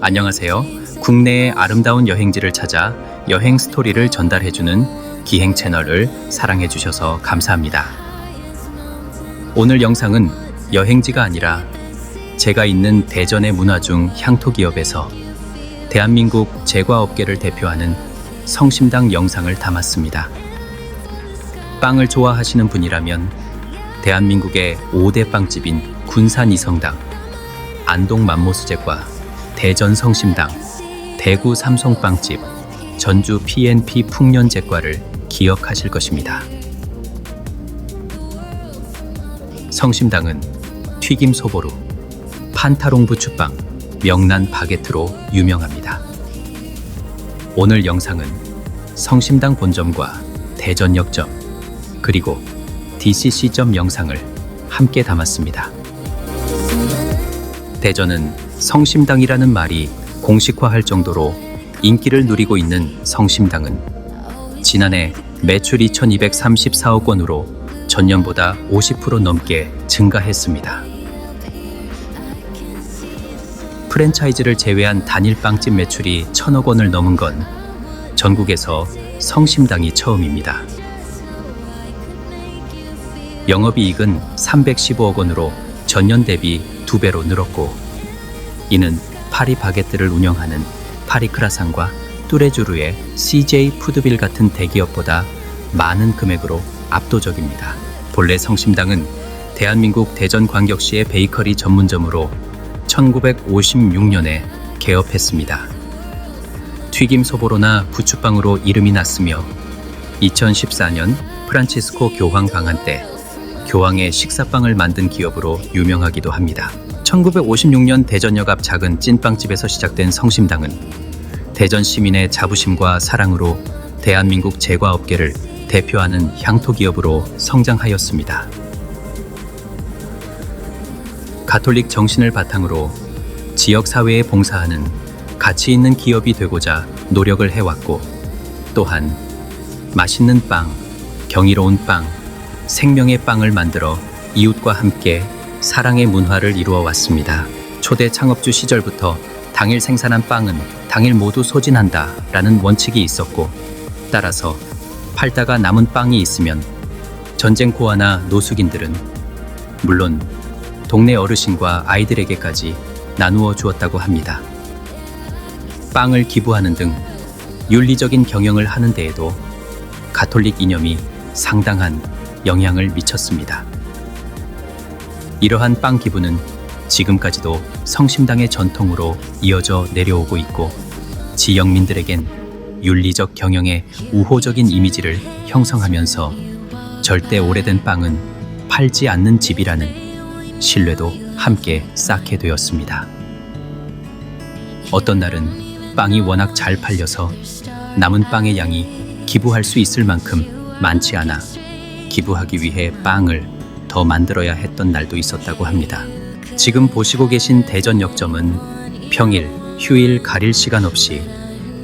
안녕하세요. 국내의 아름다운 여행지를 찾아 여행 스토리를 전달해주는 기행 채널을 사랑해주셔서 감사합니다. 오늘 영상은 여행지가 아니라 제가 있는 대전의 문화 중 향토 기업에서 대한민국 제과업계를 대표하는 성심당 영상을 담았습니다. 빵을 좋아하시는 분이라면 대한민국의 5대 빵집인 군산 이성당, 안동 만모수제과, 대전 성심당, 대구 삼성빵집, 전주 PNP 풍년제과를 기억하실 것입니다. 성심당은 튀김 소보루, 판타롱 부추빵, 명란 바게트로 유명합니다. 오늘 영상은 성심당 본점과 대전역점, 그리고 DCC점 영상을 함께 담았습니다. 대전은 성심당이라는 말이 공식화할 정도로 인기를 누리고 있는 성심당은 지난해 매출 2234억 원으로 전년보다 50% 넘게 증가했습니다. 프랜차이즈를 제외한 단일 빵집 매출이 천억 원을 넘은 건 전국에서 성심당이 처음입니다. 영업이익은 315억 원으로 전년 대비 두 배로 늘었고 이는 파리 바게트를 운영하는 파리 크라상과 뚜레쥬르의 CJ 푸드빌 같은 대기업보다 많은 금액으로 압도적입니다. 본래 성심당은 대한민국 대전광역시의 베이커리 전문점으로 1956년에 개업했습니다. 튀김 소보로나 부추빵으로 이름이 났으며 2014년 프란치스코 교황 방한 때 교황의 식사빵을 만든 기업으로 유명하기도 합니다. 1956년 대전역 앞 작은 찐빵집에서 시작된 성심당은 대전 시민의 자부심과 사랑으로 대한민국 제과업계를 대표하는 향토 기업으로 성장하였습니다. 가톨릭 정신을 바탕으로 지역 사회에 봉사하는 가치 있는 기업이 되고자 노력을 해왔고 또한 맛있는 빵, 경이로운 빵, 생명의 빵을 만들어 이웃과 함께 사랑의 문화를 이루어 왔습니다. 초대 창업주 시절부터 당일 생산한 빵은 당일 모두 소진한다 라는 원칙이 있었고 따라서 팔다가 남은 빵이 있으면 전쟁 고아나 노숙인들은 물론 동네 어르신과 아이들에게까지 나누어 주었다고 합니다. 빵을 기부하는 등 윤리적인 경영을 하는 데에도 가톨릭 이념이 상당한 영향을 미쳤습니다. 이러한 빵 기부는 지금까지도 성심당의 전통으로 이어져 내려오고 있고 지역민들에겐 윤리적 경영의 우호적인 이미지를 형성하면서 절대 오래된 빵은 팔지 않는 집이라는 신뢰도 함께 쌓게 되었습니다. 어떤 날은 빵이 워낙 잘 팔려서 남은 빵의 양이 기부할 수 있을 만큼 많지 않아 기부하기 위해 빵을 더 만들어야 했던 날도 있었다고 합니다. 지금 보시고 계신 대전역점은 평일, 휴일 가릴 시간 없이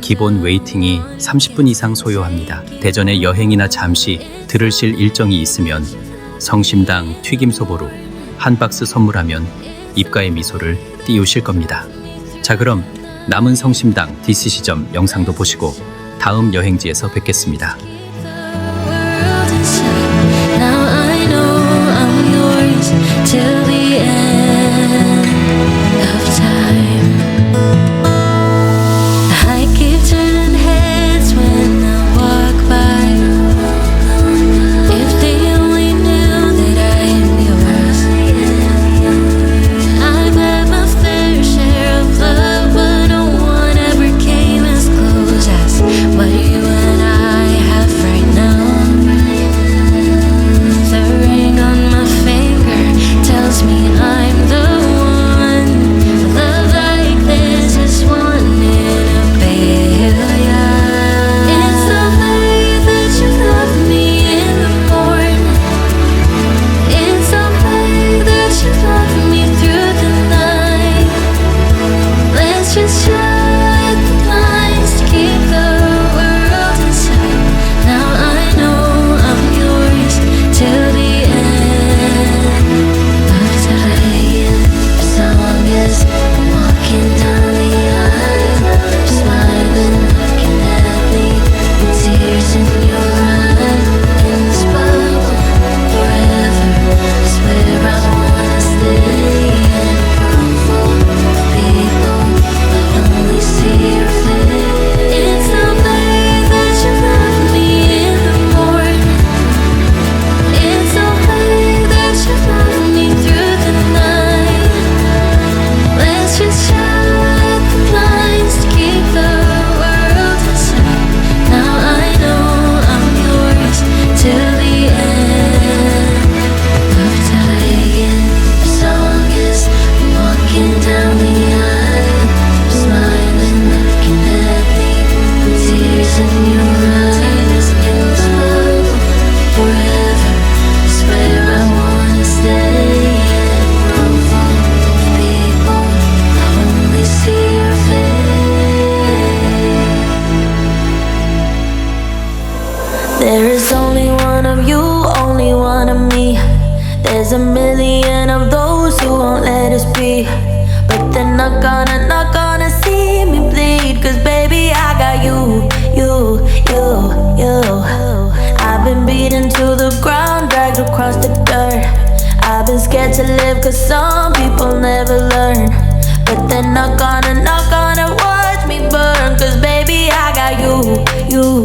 기본 웨이팅이 30분 이상 소요합니다. 대전에 여행이나 잠시 들으실 일정이 있으면 성심당 튀김소보루 한 박스 선물하면 입가에 미소를 띄우실 겁니다. 자 그럼 남은 성심당 DCC점 영상도 보시고 다음 여행지에서 뵙겠습니다. not gonna, not gonna see me bleed. Cause baby, I got you, you, you, you. I've been beaten to the ground, dragged across the dirt. I've been scared to live cause some people never learn. But they're not gonna, not gonna watch me burn. Cause baby, I got you, you.